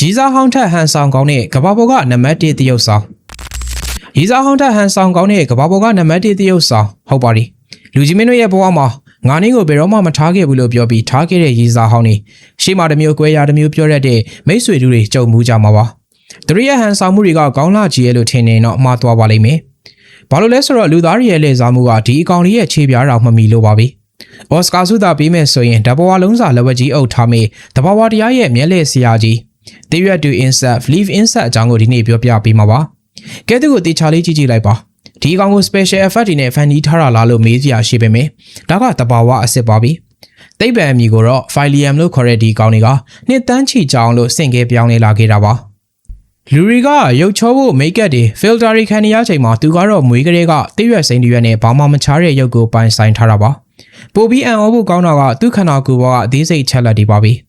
ရီစာဟောင်းထက်ဟန်ဆောင်ကောင်းတဲ့ကဘာပေါ်ကနံပါတ်1တရုပ်ဆောင်ရီစာဟောင်းထက်ဟန်ဆောင်ကောင်းတဲ့ကဘာပေါ်ကနံပါတ်1တရုပ်ဆောင်ဟုတ်ပါပြီလူကြီးမင်းတို့ရဲ့ဘဝမှာငါနင်းကိုဘယ်တော့မှမထားခဲ့ဘူးလို့ပြောပြီးထားခဲ့တဲ့ရီစာဟောင်းနေရှေ့မှာတစ်မျိုးကွဲရာတစ်မျိုးပြောရတဲ့မိတ်ဆွေတို့တွေကြုံမှုကြမှာပါသူတို့ရဲ့ဟန်ဆောင်မှုတွေကကောင်းလာကြီးရဲ့လို့ထင်နေတော့မှားသွားပါလိမ့်မယ်ဘာလို့လဲဆိုတော့လူသားတွေရဲ့လေစားမှုကဒီအကောင်လေးရဲ့ခြေပြားတော်မမီလို့ပါပြီအော်စကာဆုသာပေးမယ်ဆိုရင်ဓဘဝလုံးစာလက်ဝက်ကြီးအုပ်ထားမေတဘာဝတရားရဲ့မျက်လက်ဆရာကြီး The Red to Insert Leave Insert အကြောင်းကိုဒီနေ့ပြောပြပေးမှာပါ။ကဲသူကိုတေချာလေးကြည့်ကြည့်လိုက်ပါ။ဒီအကောင်ကို special effect တွေနဲ့ဖန်တီးထားတာလားလို့မေးစရာရှိပေမယ့်ဒါကတဘာဝအစ်စ်ပါပြီ။သိပ္ပံအမည်ကိုတော့ Phyllium လို့ခေါ်တဲ့ဒီအကောင်တွေကနှစ်တန်းချီကြောင်လို့ဆင့်ကဲပြောင်းလဲလာခဲ့တာပါ။လူတွေကရုပ်ချောဖို့ make up တွေ filter တွေခံနေရချိန်မှာသူကတော့မွေးကလေးကတိရွက်စိန်တွေနဲ့ဘာမှမချားတဲ့ရုပ်ကိုပိုင်ဆိုင်ထားတာပါ။ပိုပြီးအံ့ဩဖို့ကောင်းတာကသူ့ခန္ဓာကိုယ်ပေါ်ကအသေးစိတ်ချက်လက်တွေပါပဲ။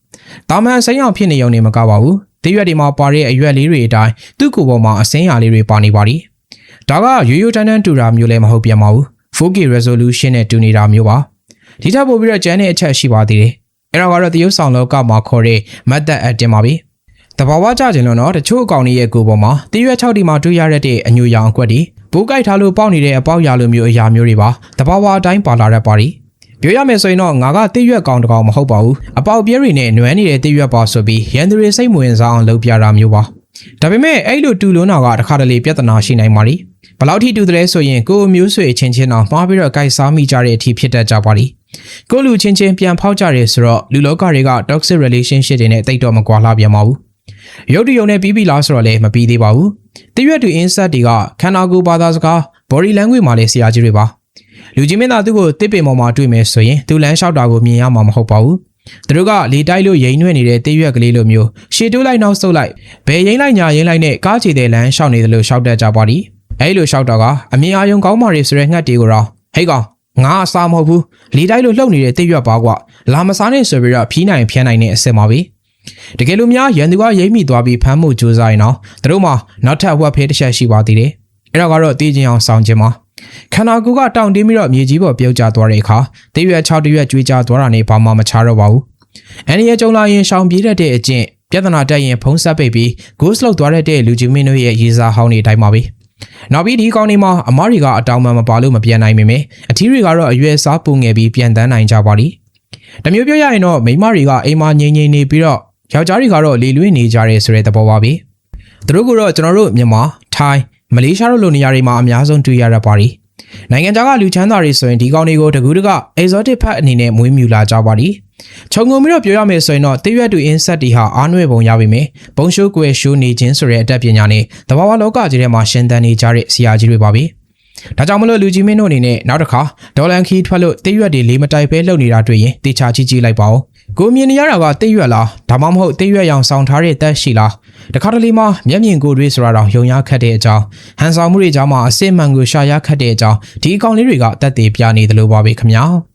တာမန်စိမ်းအောင်ဖြစ်နေရုံနဲ့မကပါဘူး။တိရွက်တွေမှာပါတဲ့အရွက်လေးတွေအတိုင်းသူ့ကိုယ်ပေါ်မှာအစင်းရာလေးတွေပါနေပါသည်။ဒါကရိုးရိုးတန်းတန်းတူတာမျိုးလည်းမဟုတ်ပြန်ပါဘူး။ 4K resolution နဲ့တူနေတာမျိုးပါ။ဒီထက်ပိုပြီးတော့ကျန်တဲ့အချက်ရှိပါသေးတယ်။အဲ့ဒါကတော့တရုပ်ဆောင်လောကမှာခေါ်တဲ့ method acting ပါပဲ။တဘာဝကြခြင်းလို့တော့တချို့အကောင်တွေရဲ့ကိုယ်ပေါ်မှာတရွက်6ဒီမှာတွေ့ရတဲ့အညူရောင်အကွက်တွေပိုးကြိုက်ထားလို့ပေါက်နေတဲ့အပေါက်ရာလိုမျိုးအရာမျိုးတွေပါတဘာဝအတိုင်းပါလာတတ်ပါသည်။ ပြောရမယ်ဆိုရင်တော့ငါကတရွက်ကောင်တစ်ကောင်မဟုတ်ပါဘူး။အပေါက်ပြဲတွေနဲ့နွမ်းနေတဲ့တရွက်ပါဆိုပြီးရန်သူတွေစိတ်မဝင်စားအောင်လုပ်ပြတာမျိုးပါ။ဒါပေမဲ့အဲ့လိုတူလုံးတာကတခါတလေပြဿနာရှိနိုင်ပါလိ။ဘယ်လောက်ထိတူတယ်ဆိုရင်ကိုယ်မျိုးဆွေချင်းချင်းအောင်မှားပြီးတော့ကြိုက်စားမိကြတဲ့အထိဖြစ်တတ်ကြပါလိ။ကိုယ်လူချင်းချင်းပြန်ဖောက်ကြရဲဆိုတော့လူလောကတွေက toxic relationship တွေနဲ့တိတ်တော့မကွာလှပြန်ပါဘူး။ရုပ်တရုံနဲ့ပြီးပြီလားဆိုတော့လည်းမပြီးသေးပါဘူး။တရွက်တူ insert တွေကခန္ဓာကိုယ်ဘာသာစကား body language မှာလည်းဆရာကြီးတွေပါ။ လူချင်းမင်းသားသူ့ကိုတစ်ပင်ပေါ်မှာတွေ့မယ်ဆိုရင်သူလမ်းလျှောက်တာကိုမြင်ရမှာမဟုတ်ပါဘူး။သူတို့ကလေတိုက်လို့ရိန်နှွဲ့နေတဲ့တရွက်ကလေးလိုမျိုးရှည်တိုးလိုက်နောက်ဆုတ်လိုက်ဘယ်ရိန်လိုက်ညာရိန်လိုက်နဲ့ကားချေတဲ့လမ်းလျှောက်နေတယ်လို့ရှောက်တတ်ကြပါသည်။အဲဒီလိုရှောက်တော့ကအမြင်အာရုံကောင်းပါလေဆိုတဲ့ငှက်တွေကိုတော့ဟေးကောင်ငါအစားမဟုတ်ဘူးလေတိုက်လို့လှုပ်နေတဲ့တရွက်ပါကွာလာမစားနဲ့ဆိုပြီးတော့ဖြီးနိုင်ဖျန်းနိုင်တဲ့အစ်စ်ပါပဲ။တကယ်လို့များရန်သူကရိမ့်မိသွားပြီးဖမ်းမှုကြိုးစားရင်တော့သူတို့မှနောက်ထပ်ဝက်ဖဲတစ်ချက်ရှိပါသေးတယ်။အဲ့ဒါကတော့တည်ခြင်းအောင်ဆောင်ခြင်းပါ ခန္ဓာကိုယ်ကတောင့်တင်းပြီးတော့မြေကြီးပေါ်ပြုတ်ကျသွားတဲ့အခါတရွက်6တရွက်ကျွေးကျသွားတာနဲ့ဘာမှမချတော့ပါဘူး။အန်ဒီရဲ့ကြုံလာရင်ရှောင်ပြေးတတ်တဲ့အကျင့်ပြဿနာတက်ရင်ဖုံးဆက်ပိတ်ပြီး ghost လောက်သွားတတ်တဲ့လူကြီးမင်းတို့ရဲ့ရေးစားဟောင်းတွေတိုင်းပါပဲ။နောက်ပြီးဒီကောင်းနေမှာအမားတွေကအတောင်မှမပါလို့မပြန်နိုင်မိမယ်။အထီးတွေကတော့အရွယ်စားပူငယ်ပြီးပြန်တန်းနိုင်ကြပါလိမ့်။တမျိုးပြောရရင်တော့မိန်းမတွေကအိမ်မှာငြိမ်ငြိမ်နေပြီးတော့ယောက်ျားတွေကတော့လေလွင့်နေကြရဲဆိုတဲ့သဘောပါပဲ။သူတို့ကတော့ကျွန်တော်တို့မြန်မာထိုင်း မလေးရှားတို့လိုနေရာတွေမှာအများဆုံးတွေ့ရတတ်ပါလိမ့်။နိုင်ငံခြားကလူချမ်းသာတွေဆိုရင်ဒီကောင်းတွေကိုတကူးတက exotic pet အနေနဲ့မွေးမြူလာကြပါလိမ့်။ခြုံငုံပြီးတော့ပြောရမယ်ဆိုရင်တော့တရွက်တူ insect တွေဟာအားနွယ်ပုံရပါမယ်။ဘုံရှိုးကွယ်ရှိုးနေခြင်းဆိုတဲ့အတတ်ပညာနဲ့တဘာဝလောကကြီးထဲမှာရှင်သန်နေကြတဲ့ဆရာကြီးတွေပါပဲ။ဒါကြောင့်မလို့လူကြီးမင်းတို့အနေနဲ့နောက်တစ်ခါဒေါ်လန်ခီထွက်လို့တရွက်တွေလေးမတိုက်ပဲလှုပ်နေတာတွေ့ရင်တေချာကြည့်ကြည့်လိုက်ပါဦး။ ကိုမြင်နေရတာကတရွက်လားဒါမှမဟုတ်တရွက်ရောင်ဆောင်ထားတဲ့တက်ရှိလားတခါတလေမှမျက်မြင်ကိုယ်တွေဆိုတာတော့ယုံရခတ်တဲ့အကြောင်းဟန်ဆောင်မှုတွေကြောင့်မှအစစ်မှန်ကိုရှာရခတ်တဲ့အကြောင်းဒီအကောင်လေးတွေကတက်သေးပြနေသလိုပါပဲခင်ဗျာ။